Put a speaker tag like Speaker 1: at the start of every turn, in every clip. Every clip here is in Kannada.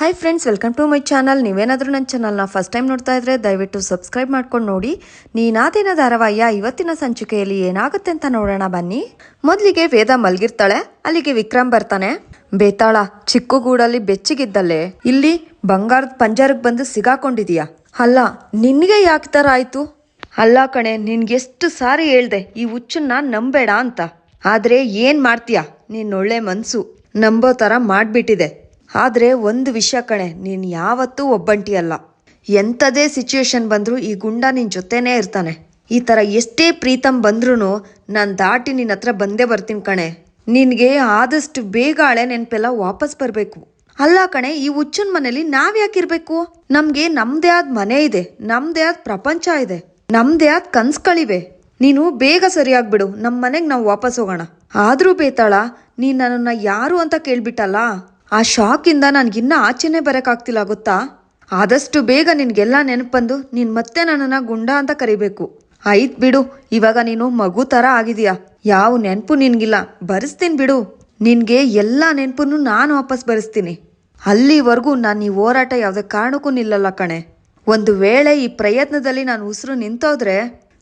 Speaker 1: Hi friends welcome to my channel ನೀವೇನಾದರೂ ನನ್ನ ಚಾನಲ್ನ ಫಸ್ಟ್ ಟೈಮ್ ನೋಡ್ತಾ ಇದ್ರೆ ದಯವಿಟ್ಟು ಸಬ್ಸ್ಕ್ರೈಬ್ ಮಾಡ್ಕೊಂಡು ನೋಡಿ. ನೀನಾದಿನ ಧಾರಾವಾಹಿಯ ಇವತ್ತಿನ ಸಂಚಿಕೆಯಲ್ಲಿ ಏನಾಗುತ್ತೆ ಅಂತ ನೋಡೋಣ ಬನ್ನಿ. ಮೊದಲಿಗೆ ವೇದ ಮಲಗಿರ್ತಾಳೆ, ಅಲ್ಲಿಗೆ ವಿಕ್ರಮ್ ಬರ್ತಾನೆ. ಬೇತಾಳ ಚಿಕ್ಕಗೂಡಲ್ಲಿ ಬೆಚ್ಚಿಗಿದ್ದಲ್ಲೇ, ಇಲ್ಲಿ ಬಂಗಾರದ ಪಂಜಾರಕ್ಕೆ ಬಂದು ಸಿಗಾಕೊಂಡಿದೀಯಾ. ಅಲ್ಲ, ನಿನಗೆ ಯಾಕೆ ಥರ ಆಯಿತು? ಅಲ್ಲ ಕಣೆ ನಿನ್ಗೆಷ್ಟು ಸಾರಿ ಹೇಳ್ದೆ, ಈ ಹುಚ್ಚನ್ನ ನಂಬೇಡ ಅಂತ. ಆದರೆ ಏನು ಮಾಡ್ತೀಯಾ? ನಿನ್ನೊಳ್ಳೆ ಮನಸ್ಸು ಮನ್ಸು. ನಂಬೋ ಥರ ಮಾಡ್ಬಿಟ್ಟಿದೆ. ಆದ್ರೆ ಒಂದು ವಿಷಯ ಕಣೆ, ನೀನು ಯಾವತ್ತೂ ಒಬ್ಬಂಟಿ ಅಲ್ಲ. ಎಂಥದೇ ಸಿಚುವೇಶನ್ ಬಂದರೂ ಈ ಗುಂಡ ನಿನ್ನ ಜೊತೆನೇ ಇರ್ತಾನೆ. ಈ ಥರ ಎಷ್ಟೇ ಪ್ರೀತಮ್ ಬಂದ್ರೂ ನಾನು ದಾಟಿ ನಿನ್ನ ಹತ್ರ ಬಂದೇ ಬರ್ತೀನಿ ಕಣೆ. ನಿನಗೆ ಆದಷ್ಟು ಬೇಗ ಹಳೆ ನೆನಪೆಲ್ಲ ವಾಪಸ್ ಬರಬೇಕು. ಅಲ್ಲ ಕಣೆ, ಈ ಹುಚ್ಚನ ಮನೇಲಿ ನಾವ್ ಯಾಕಿರ್ಬೇಕು ನಮ್ಗೆ ನಮ್ದೇ ಆದ ಮನೆ ಇದೆ, ನಮ್ದೇ ಆದ ಪ್ರಪಂಚ ಇದೆ, ನಮ್ದೇ ಆದ ಕನಸುಗಳಿವೆ. ನೀನು ಬೇಗ ಸರಿಯಾಗ್ಬಿಡು ನಮ್ಮ ಮನೆಗೆ ನಾವು ವಾಪಸ್ ಹೋಗೋಣ. ಆದರೂ ಬೇತಾಳ, ನೀನು ನನ್ನನ್ನು ಯಾರು ಅಂತ ಕೇಳ್ಬಿಟ್ಟಲ್ಲ? ಆ ಶಾಕಿಂದ ನನಗಿನ್ನೂ ಆಚೆನೇ ಬರೋಕ್ಕಾಗ್ತಿಲ್ಲ ಗೊತ್ತಾ? ಆದಷ್ಟು ಬೇಗ ನಿನಗೆಲ್ಲ ನೆನಪು ಬಂದು ನೀನ್ ಮತ್ತೆ ನನ್ನನ್ನು ಗುಂಡ ಅಂತ ಕರಿಬೇಕು. ಆಯ್ತ್ ಬಿಡು, ಇವಾಗ ನೀನು ಮಗು ತರ ಆಗಿದೀಯಾ ಯಾವ ನೆನಪು ನಿನಗಿಲ್ಲ. ಬರೆಸ್ತೀನಿ ಬಿಡು. ನಿನಗೆ ಎಲ್ಲ ನೆನಪನ್ನು ನಾನು ವಾಪಸ್ ಬರೆಸ್ತೀನಿ. ಅಲ್ಲಿವರೆಗೂ ನಾನು ಈ ಹೋರಾಟ ಯಾವುದೇ ಕಾರಣಕ್ಕೂ ನಿಲ್ಲಲ್ಲ ಕಣೆ. ಒಂದು ವೇಳೆ ಈ ಪ್ರಯತ್ನದಲ್ಲಿ ನಾನು ಉಸಿರು ನಿಂತೋದ್ರೆ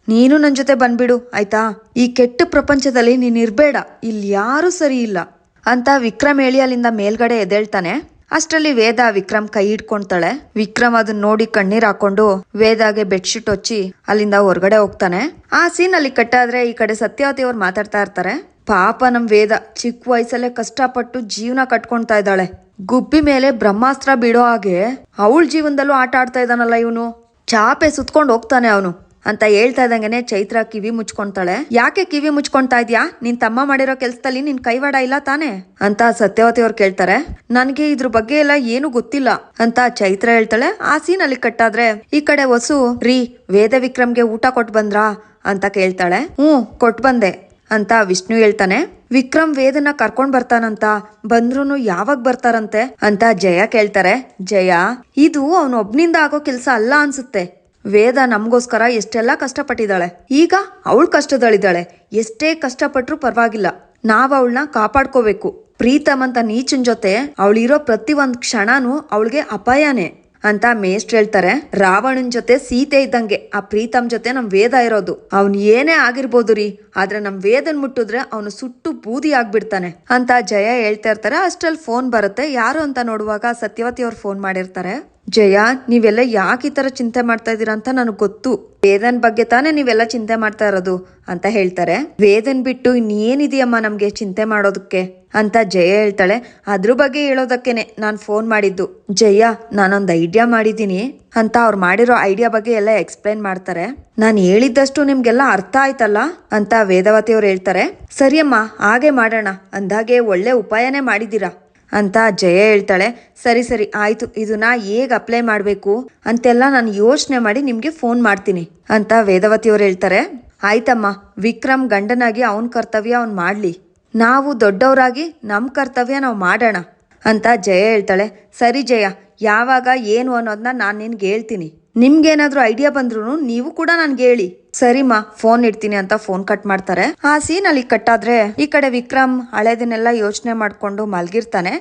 Speaker 1: ನೀನು ನನ್ನ ಜೊತೆ ಬಂದ್ಬಿಡು, ಆಯ್ತಾ? ಈ ಕೆಟ್ಟ ಪ್ರಪಂಚದಲ್ಲಿ ನೀನು ಇರಬೇಡ. ಇಲ್ಲಿ ಯಾರೂ ಸರಿ ಇಲ್ಲ. ಅಂತ ವಿಕ್ರಮ್ ಹೇಳಿ ಅಲ್ಲಿಂದ ಮೇಲ್ಗಡೆ ಎದ್ದೇಳ್ತಾನೆ. ಅಷ್ಟರಲ್ಲಿ ವೇದ ವಿಕ್ರಮ್ ಕೈ ಹಿಡ್ಕೊಂತಾಳೆ. ವಿಕ್ರಮ್ ಅದನ್ನ ನೋಡಿ ಕಣ್ಣೀರ್ ಹಾಕೊಂಡು ವೇದಾಗೆ ಬೆಡ್ಶೀಟ್ ಹೊಚ್ಚಿ ಅಲ್ಲಿಂದ ಹೊರಗಡೆ ಹೋಗ್ತಾನೆ. ಆ ಸೀನ್ ಅಲ್ಲಿ ಕಟ್ಟಾದ್ರೆ ಈ ಕಡೆ ಸತ್ಯಾವತಿ ಅವ್ರು ಮಾತಾಡ್ತಾ ಇರ್ತಾರೆ. ಪಾಪ ನಮ್ ವೇದ ಚಿಕ್ಕ ವಯಸ್ಸಲ್ಲೇ ಕಷ್ಟಪಟ್ಟು ಜೀವನ ಕಟ್ಕೊಳ್ತಾ ಇದ್ದಾಳೆ. ಗುಬ್ಬಿ ಮೇಲೆ ಬ್ರಹ್ಮಾಸ್ತ್ರ ಬಿಡೋ ಹಾಗೆ ಅವಳ ಜೀವನದಲ್ಲೂ ಆಟ ಆಡ್ತಾ ಇದ್ದಾನಲ್ಲ ಇವನು. ಚಾಪೆ ಸುತ್ಕೊಂಡು ಹೋಗ್ತಾನೆ ಅವನು. ಅಂತ ಹೇಳ್ತಾ ಇದ್ದಂಗೆನೆ ಚೈತ್ರ ಕಿವಿ ಮುಚ್ಕೊಂತಾಳೆ. ಯಾಕೆ ಕಿವಿ ಮುಚ್ಕೊಂತಾ ಇದ್ಯಾ? ನಿನ್ ತಮ್ಮ ಮಾಡಿರೋ ಕೆಲ್ಸದಲ್ಲಿ ನಿನ್ ಕೈವಾಡ ಇಲ್ಲ ತಾನೆ? ಅಂತ ಸತ್ಯವತಿ ಅವ್ರು ಕೇಳ್ತಾರೆ. ನನ್ಗೆ ಇದ್ರ ಬಗ್ಗೆ ಎಲ್ಲ ಏನು ಗೊತ್ತಿಲ್ಲ, ಅಂತ ಚೈತ್ರ ಹೇಳ್ತಾಳೆ. ಆ ಸೀನ್ ಅಲ್ಲಿ ಕಟ್ಟಾದ್ರೆ ಈ ಕಡೆ ವಸು ರೀ ವೇದ ವಿಕ್ರಮ್ಗೆ ಊಟ ಕೊಟ್ ಬಂದ್ರಾ? ಅಂತ ಕೇಳ್ತಾಳೆ. ಹ್ಞೂ, ಕೊಟ್ ಬಂದೆ, ಅಂತ ವಿಷ್ಣು ಹೇಳ್ತಾನೆ. ವಿಕ್ರಮ್ ವೇದನ ಕರ್ಕೊಂಡ್ ಬರ್ತಾನಂತ ಬಂದ್ರು ಯಾವಾಗ ಬರ್ತಾರಂತೆ? ಅಂತ ಜಯ ಕೇಳ್ತಾರೆ. ಜಯ, ಇದು ಅವನೊಬ್ನಿಂದ ಆಗೋ ಕೆಲ್ಸ ಅಲ್ಲ ಅನ್ಸುತ್ತೆ. ವೇದ ನಮಗೋಸ್ಕರ ಎಷ್ಟೆಲ್ಲ ಕಷ್ಟಪಟ್ಟಿದ್ದಾಳೆ. ಈಗ ಅವಳು ಕಷ್ಟದಳಿದ್ದಾಳೆ ಎಷ್ಟೇ ಕಷ್ಟಪಟ್ಟರೂ ಪರವಾಗಿಲ್ಲ. ನಾವ್ ಅವಳನ್ನ ಕಾಪಾಡ್ಕೋಬೇಕು. ಪ್ರೀತಮ್ ಅಂತ ನೀಚಿನ ಜೊತೆ ಅವಳಿರೋ ಪ್ರತಿ ಒಂದ್ ಕ್ಷಣನೂ ಅವಳಿಗೆ ಅಪಾಯನೇ ಅಂತ ಮೇಷ್ಟ್ರು ಹೇಳ್ತಾರೆ. ರಾವಣನ್ ಜೊತೆ ಸೀತೆ ಇದ್ದಂಗೆ ಆ ಪ್ರೀತಮ್ ಜೊತೆ ನಮ್ ವೇದ ಇರೋದು. ಅವ್ನ್ ಏನೇ ಆಗಿರ್ಬೋದು ರೀ, ಆದ್ರೆ ನಮ್ ವೇದನ್ ಮುಟ್ಟಿದ್ರೆ ಅವನು ಸುಟ್ಟು ಬೂದಿ ಆಗ್ಬಿಡ್ತಾನೆ ಅಂತ ಜಯ ಹೇಳ್ತಾ ಇರ್ತಾರೆ. ಅಷ್ಟ್ರಲ್ಲಿ ಫೋನ್ ಬರುತ್ತೆ. ಯಾರು ಅಂತ ನೋಡುವಾಗ ಸತ್ಯವತಿ ಅವ್ರು ಫೋನ್ ಮಾಡಿರ್ತಾರೆ. ಜಯ, ನೀವೆಲ್ಲ ಯಾಕೆ ಈ ತರ ಚಿಂತೆ ಮಾಡ್ತಾ ಇದ್ದೀರಾ ಅಂತ ನನಗೆ ಗೊತ್ತು. ವೇದನ್ ಬಗ್ಗೆ ತಾನೇ ನೀವೆಲ್ಲ ಚಿಂತೆ ಮಾಡ್ತಾ ಇರೋದು ಅಂತ ಹೇಳ್ತಾರೆ. ವೇದನ್ ಬಿಟ್ಟು ಇನ್ನೇನಿದೆಯಮ್ಮ ನಮ್ಗೆ ಚಿಂತೆ ಮಾಡೋದಕ್ಕೆ? ಅಂತ ಜಯ ಹೇಳ್ತಾಳೆ. ಅದ್ರ ಬಗ್ಗೆ ಹೇಳೋದಕ್ಕೇನೆ ನಾನು ಫೋನ್ ಮಾಡಿದ್ದು. ಜಯ, ನಾನೊಂದು ಐಡಿಯಾ ಮಾಡಿದ್ದೀನಿ ಅಂತ ಅವ್ರು ಮಾಡಿರೋ ಐಡಿಯಾ ಬಗ್ಗೆ ಎಲ್ಲ ಎಕ್ಸ್ಪ್ಲೈನ್ ಮಾಡ್ತಾರೆ. ನಾನು ಹೇಳಿದ್ದಷ್ಟು ನಿಮ್ಗೆಲ್ಲ ಅರ್ಥ ಆಯ್ತಲ್ಲ? ಅಂತ ವೇದವತಿ ಅವ್ರು ಹೇಳ್ತಾರೆ. ಸರಿಯಮ್ಮ, ಹಾಗೆ ಮಾಡೋಣ. ಅಂದಾಗೆ ಒಳ್ಳೆ ಉಪಾಯನೇ ಮಾಡಿದ್ದೀರಾ? ಅಂತ ಜಯ ಹೇಳ್ತಾಳೆ. ಸರಿ ಸರಿ, ಆಯ್ತು ಇದನ್ನ ಹೇಗೆ ಅಪ್ಲೈ ಮಾಡಬೇಕು? ಅಂತೆಲ್ಲ ನಾನು ಯೋಚನೆ ಮಾಡಿ ನಿಮಗೆ ಫೋನ್ ಮಾಡ್ತೀನಿ ಅಂತ ವೇದವತಿಯವರು ಹೇಳ್ತಾರೆ. ಆಯ್ತಮ್ಮ, ವಿಕ್ರಮ್ ಗಂಡನಾಗಿ ಅವನ ಕರ್ತವ್ಯ ಅವ್ನು ಮಾಡ್ಲಿ. ನಾವು ದೊಡ್ಡವರಾಗಿ ನಮ್ಮ ಕರ್ತವ್ಯ ನಾವು ಮಾಡೋಣ ಅಂತ ಜಯ ಹೇಳ್ತಾಳೆ. ಸರಿ ಜಯ, ಯಾವಾಗ, ಏನು ಅನ್ನೋದನ್ನ ನಾನು ನಿನ್ಗೆ ಹೇಳ್ತೀನಿ. ನಿಮ್ಗೇನಾದರೂ ಐಡಿಯಾ ಬಂದ್ರೂ ನೀವು ಕೂಡ ನನಗೆ ಹೇಳಿ. ಸರಿಮ್ಮ ಫೋನ್ ಇಡ್ತೀನಿ ಅಂತ ಫೋನ್ ಕಟ್ ಮಾಡ್ತಾರೆ. ಆ ಸೀನ್ ಅಲ್ಲಿ ಕಟ್ ಆದ್ರೆ ಈ ಕಡೆ ವಿಕ್ರಮ್ ಹಳೆದನ್ನೆಲ್ಲ ಯೋಚನೆ ಮಾಡ್ಕೊಂಡು ಮಲ್ಗಿರ್ತಾನೆ.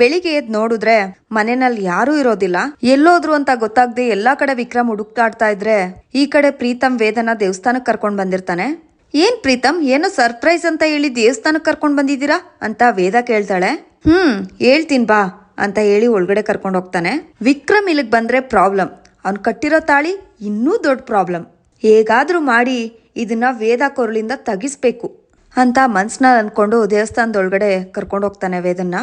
Speaker 1: ಬೆಳಿಗ್ಗೆ ಎದ್ದು ನೋಡಿದ್ರೆ ಮನೆಯಲ್ಲಿ ಯಾರೂ ಇರೋದಿಲ್ಲ. ಎಲ್ಲೋದ್ರು ಅಂತ ಗೊತ್ತಾಗದೆ ಎಲ್ಲಾ ಕಡೆ ವಿಕ್ರಮ್ ಹುಡುಕ್ತಾಡ್ತಾ ಇದ್ರೆ ಈ ಕಡೆ ಪ್ರೀತಮ್ ವೇದನ ದೇವಸ್ಥಾನಕ್ಕೆ ಕರ್ಕೊಂಡ್ ಬಂದಿರ್ತಾನೆ. ಏನ್ ಪ್ರೀತಮ್, ಏನೋ ಸರ್ಪ್ರೈಸ್ ಅಂತ ಹೇಳಿ ದೇವಸ್ಥಾನಕ್ಕೆ ಕರ್ಕೊಂಡ್ ಬಂದಿದ್ದೀರಾ ಅಂತ ವೇದ ಕೇಳ್ತಾಳೆ. ಹ್ಮ್, ಹೇಳ್ತೀನಿ ಬಾ ಅಂತ ಹೇಳಿ ಒಳಗಡೆ ಕರ್ಕೊಂಡು ಹೋಗ್ತಾನೆ. ವಿಕ್ರಮ್ ಇಲ್ಲಿಗೆ ಬಂದ್ರೆ ಪ್ರಾಬ್ಲಮ್ ಅವ್ನು ಕಟ್ಟಿರೋ ತಾಳಿ ಇನ್ನೂ ದೊಡ್ಡ ಪ್ರಾಬ್ಲಮ್ ಹೇಗಾದ್ರೂ ಮಾಡಿ ಇದನ್ನ ವೇದ ಕೊರಳಿಂದ ತಗಿಸ್ಬೇಕು ಅಂತ ಮನ್ಸನ್ನ ಅನ್ಕೊಂಡು ದೇವಸ್ಥಾನದೊಳಗಡೆ ಕರ್ಕೊಂಡು ಹೋಗ್ತಾನೆ ವೇದನ್ನ.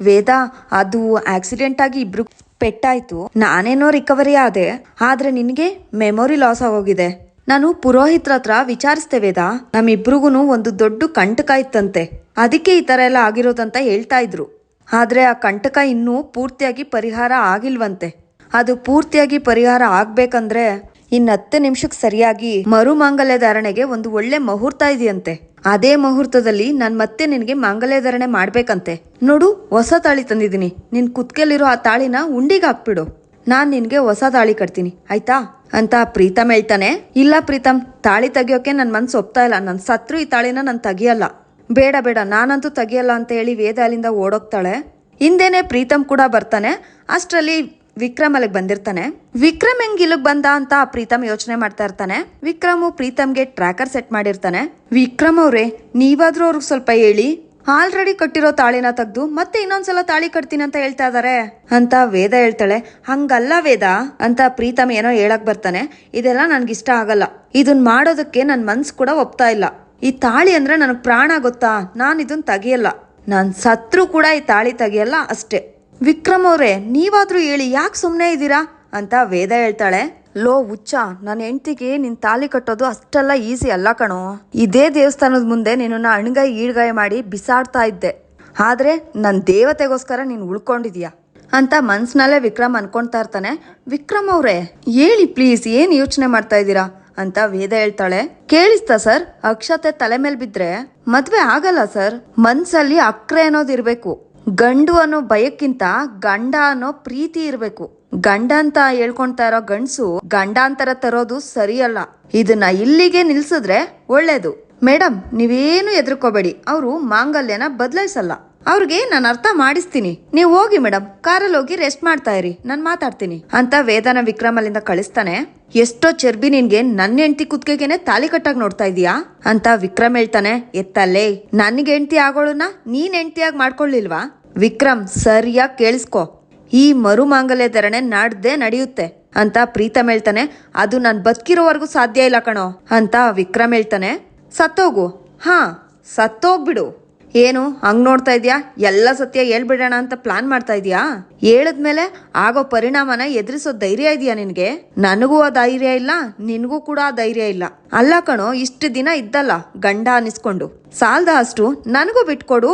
Speaker 1: ವೇದ, ಅದು ಆಕ್ಸಿಡೆಂಟ್ ಆಗಿ ಇಬ್ರು ಪೆಟ್ಟಾಯ್ತು. ನಾನೇನೋ ರಿಕವರಿ ಆದೆ. ಆದ್ರೆ ನಿನಗೆ ಮೆಮೊರಿ ಲಾಸ್ ಆಗೋಗಿದೆ. ನಾನು ಪುರೋಹಿತ್ರ ಹತ್ರ ವಿಚಾರಿಸ್ತೆ ವೇದ. ನಮ್ಮಿಬ್ರಿಗೂ ಒಂದು ದೊಡ್ಡ ಕಂಟಕ ಇತ್ತಂತೆ. ಅದಕ್ಕೆ ಈ ತರ ಎಲ್ಲ ಆಗಿರೋದಂತ ಹೇಳ್ತಾ ಇದ್ರು. ಆದ್ರೆ ಆ ಕಂಟಕ ಇನ್ನೂ ಪೂರ್ತಿಯಾಗಿ ಪರಿಹಾರ ಆಗಿಲ್ವಂತೆ. ಅದು ಪೂರ್ತಿಯಾಗಿ ಪರಿಹಾರ ಆಗ್ಬೇಕಂದ್ರೆ ಇನ್ನು ಹತ್ತು ನಿಮಿಷಕ್ಕೆ ಸರಿಯಾಗಿ ಮರುಮಾಂಗಲ್ಯ ಧಾರಣೆಗೆ ಒಂದು ಒಳ್ಳೆ ಮುಹೂರ್ತ ಇದೆಯಂತೆ. ಅದೇ ಮುಹೂರ್ತದಲ್ಲಿ ನಾನು ಮತ್ತೆ ನಿನಗೆ ಮಾಂಗಲ್ಯ ಧಾರಣೆ ಮಾಡ್ಬೇಕಂತೆ. ನೋಡು, ಹೊಸ ತಾಳಿ ತಂದಿದ್ದೀನಿ. ನಿನ್ ಕುತ್ಕೆಲಿರೋ ಆ ತಾಳಿನ ಉಂಡಿಗೆ ಹಾಕ್ಬಿಡು. ನಾನು ನಿನಗೆ ಹೊಸ ತಾಳಿ ಕಟ್ತೀನಿ. ಆಯ್ತಾ? ಅಂತ ಪ್ರೀತಮ್ ಹೇಳ್ತಾನೆ. ಇಲ್ಲ ಪ್ರೀತಮ್, ತಾಳಿ ತೆಗಿಯೋಕೆ ನನ್ನ ಮನ್ಸು ಒಪ್ತಾ ಇಲ್ಲ. ನನ್ನ ಸತ್ರು ಈ ತಾಳಿನ ನಾನು ತೆಗಿಯಲ್ಲ. ಬೇಡ ಬೇಡ, ನಾನಂತೂ ತೆಗಿಯಲ್ಲ ಅಂತ ಹೇಳಿ ವೇದ ಅಲ್ಲಿಂದ ಓಡೋಗ್ತಾಳೆ. ಹಿಂದೆನೆ ಪ್ರೀತಮ್ ಕೂಡ ಬರ್ತಾನೆ. ಅಷ್ಟರಲ್ಲಿ ವಿಕ್ರಮ್ ಅಲ್ಲಿಗೆ ಬಂದಿರ್ತಾನೆ. ವಿಕ್ರಮ್ ಹೆಂಗ್ ಇಲ್ಲಿಗೆ ಬಂದ ಅಂತ ಪ್ರೀತಮ್ ಯೋಚನೆ ಮಾಡ್ತಾ ಇರ್ತಾನೆ. ವಿಕ್ರಮು ಪ್ರೀತಮ್ಗೆ ಟ್ರ್ಯಾಕರ್ ಸೆಟ್ ಮಾಡಿರ್ತಾನೆ. ವಿಕ್ರಮ್ ಅವ್ರೆ, ನೀವಾದ್ರೂ ಅವ್ರಿಗೆ ಸ್ವಲ್ಪ ಹೇಳಿ. ಆಲ್ರೆಡಿ ಕಟ್ಟಿರೋ ತಾಳಿನ ತೆಗ್ದು ಮತ್ತೆ ಇನ್ನೊಂದ್ಸಲ ತಾಳಿ ಕಟ್ತೀನಿ ಅಂತ ಹೇಳ್ತಾ ಇದಾರೆ. ಅಂತ ವೇದ ಹೇಳ್ತಾಳೆ. ಹಂಗಲ್ಲ ವೇದ ಅಂತ ಪ್ರೀತಮ್ ಏನೋ ಹೇಳಕ್ ಬರ್ತಾನೆ. ಇದೆಲ್ಲ ನನ್ಗಿಷ್ಟ ಆಗಲ್ಲ. ಇದನ್ ಮಾಡೋದಕ್ಕೆ ನನ್ ಮನ್ಸು ಕೂಡ ಒಪ್ತಾ ಇಲ್ಲ. ಈ ತಾಳಿ ಅಂದ್ರೆ ನನಗೆ ಪ್ರಾಣ ಗೊತ್ತಾ? ನಾನು ಇದನ್ನ ತೆಗಿಯಲ್ಲ. ನಾನು ಸತ್ರು ಕೂಡ ಈ ತಾಳಿ ತೆಗಿಯಲ್ಲ ಅಷ್ಟೇ. ವಿಕ್ರಮ್ ಅವರೇ, ನೀವಾದ್ರೂ ಹೇಳಿ, ಯಾಕೆ ಸುಮ್ಮನೆ ಇದ್ದೀರಾ? ಅಂತ ವೇದ ಹೇಳ್ತಾಳೆ. ಲೋ, ಹುಚ್ಚ ನನ್ನ ಹೆಂಡ್ತಿಗೆ ನಿನ್ ತಾಲಿ ಕಟ್ಟೋದು ಅಷ್ಟೆಲ್ಲ ಈಸಿ ಅಲ್ಲ ಕಣೋ. ಇದೇ ದೇವಸ್ಥಾನದ ಮುಂದೆ ನಿನ್ನ ಅಣ್ಗಾಯಿ ಈಡ್ಗಾಯಿ ಮಾಡಿ ಬಿಸಾಡ್ತಾ ಇದ್ದೆ. ಆದ್ರೆ ನನ್ನ ದೇವತೆಗೋಸ್ಕರ ನೀನು ಉಳ್ಕೊಂಡಿದ್ಯಾ? ಅಂತ ಮನ್ಸ್ನಲ್ಲೇ ವಿಕ್ರಮ್ ಅನ್ಕೊಂತಾ ಇರ್ತಾನೆ. ವಿಕ್ರಮ್ ಅವರೇ, ಹೇಳಿ ಪ್ಲೀಸ್, ಏನ್ ಯೋಚನೆ ಮಾಡ್ತಾ ಇದ್ದೀರಾ? ಅಂತ ವೇದ ಹೇಳ್ತಾಳೆ. ಕೇಳಿಸ್ತಾ ಸರ್, ಅಕ್ಷತೆ ತಲೆ ಮೇಲೆ ಬಿದ್ರೆ ಮದ್ವೆ ಆಗಲ್ಲ ಸರ್. ಮನ್ಸಲ್ಲಿ ಅಕ್ರೆ ಅನ್ನೋದಿರ್ಬೇಕು ಗಂಡು ಅನ್ನೋ ಭಯಕ್ಕಿಂತ ಗಂಡ ಅನ್ನೋ ಪ್ರೀತಿ ಇರಬೇಕು. ಗಂಡ ಅಂತ ಹೇಳ್ಕೊಂತಾ ಇರೋ ಗಂಡಸು ಗಂಡಾಂತರ ತರೋದು ಸರಿಯಲ್ಲ. ಇದನ್ನ ಇಲ್ಲಿಗೆ ನಿಲ್ಸಿದ್ರೆ ಒಳ್ಳೇದು. ಮೇಡಮ್ ನೀವೇನು ಎದುರ್ಕೋಬೇಡಿ ಅವರು ಮಾಂಗಲ್ಯನ ಬದಲಾಯಿಸಲ್ಲ. ಅವ್ರಿಗೆ ನಾನು ಅರ್ಥ ಮಾಡಿಸ್ತೀನಿ. ನೀವು ಹೋಗಿ ಮೇಡಮ್ ಕಾರಲ್ಲಿ ಹೋಗಿ ರೆಸ್ಟ್ ಮಾಡ್ತಾ ಇರಿ. ನಾನು ಮಾತಾಡ್ತೀನಿ. ಅಂತ ವೇದನ ವಿಕ್ರಮ್ ಅಲ್ಲಿಂದ ಕಳಿಸ್ತಾನೆ, ಎಷ್ಟೋ ಚರ್ಬಿ ನಿನ್ಗೆ ನನ್ನ ಹೆಂಡತಿ ಕುತ್ತಿಗೆನೆ ತಾಲಿ ಕಟ್ಟಾಗ್ ನೋಡ್ತಾ ಇದೀಯಾ ಅಂತ ವಿಕ್ರಮ್ ಹೇಳ್ತಾನೆ, ಎತ್ತಲ್ಲೇ. ನನ್ಗೆ ಹೆಂಡತಿ ಆಗೋಳನ್ನ ನೀನ್ ಹೆಂಡತಿಯಾಗಿ ಮಾಡ್ಕೊಳ್ಳಿಲ್ವಾ ವಿಕ್ರಮ್, ಸರಿಯಾಗಿ ಕೇಳಿಸ್ಕೊ. ಈ ಮರುಮಾಂಗಲ್ಯ ಧರಣೆ ನಾಡ್ದೇ ನಡೆಯುತ್ತೆ ಅಂತ ಪ್ರೀತಮ್ ಹೇಳ್ತಾನೆ. ಅದು ನಾನು ಬದುಕಿರೋವರೆಗೂ ಸಾಧ್ಯ ಇಲ್ಲ ಕಣೋ ಅಂತ ವಿಕ್ರಮ್ ಹೇಳ್ತಾನೆ. ಸತ್ತೋಗು. ಹಾ, ಸತ್ತೋಗ್ಬಿಡು. ಏನು, ಹಂಗ್ ನೋಡ್ತಾ ಇದ್ಯಾ? ಎಲ್ಲ ಸತ್ಯ ಹೇಳ್ಬಿಡೋಣ ಅಂತ ಪ್ಲಾನ್ ಮಾಡ್ತಾ ಇದೀಯಾ? ಹೇಳಿದ್ಮೇಲೆ ಆಗೋ ಪರಿಣಾಮನ ಎದುರಿಸೋ ಧೈರ್ಯ ಇದೆಯಾ ನಿನಗೆ? ನನಗೂ ಆ ಧೈರ್ಯ ಇಲ್ಲ, ನಿನಗೂ ಕೂಡ ಆ ಧೈರ್ಯ ಇಲ್ಲ. ಅಲ್ಲ ಕಣೋ, ಇಷ್ಟು ದಿನ ಇದ್ದಲ್ಲ, ಗಂಡ ಅನಿಸ್ಕೊಂಡು. ಸಾಲ್ದ ಅಷ್ಟು ನನಗೂ ಬಿಟ್ಕೊಡು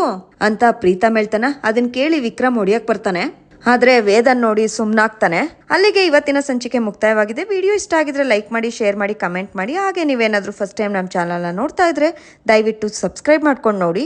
Speaker 1: ಅಂತ ಪ್ರೀತಮ್ ಹೇಳ್ತಾನೆ. ಅದನ್ನ ಕೇಳಿ ವಿಕ್ರಮ್ ಹೊಡಿಯಕ್ ಬರ್ತಾನೆ. ಆದ್ರೆ ವೇದನ್ ನೋಡಿ ಸುಮ್ಮನಾಗ್ತಾನೆ ಅಲ್ಲಿಗೆ ಇವತ್ತಿನ ಸಂಚಿಕೆ ಮುಕ್ತಾಯವಾಗಿದೆ. ವಿಡಿಯೋ ಇಷ್ಟ ಆಗಿದ್ರೆ ಲೈಕ್ ಮಾಡಿ, ಶೇರ್ ಮಾಡಿ, ಕಮೆಂಟ್ ಮಾಡಿ. ಹಾಗೆ ನೀವೇನಾದರೂ ಫಸ್ಟ್ ಟೈಮ್ ನಮ್ಮ ಚಾನಲ್ನ ನೋಡ್ತಾ ಇದ್ರೆ ದಯವಿಟ್ಟು ಸಬ್ಸ್ಕ್ರೈಬ್ ಮಾಡ್ಕೊಂಡು ನೋಡಿ.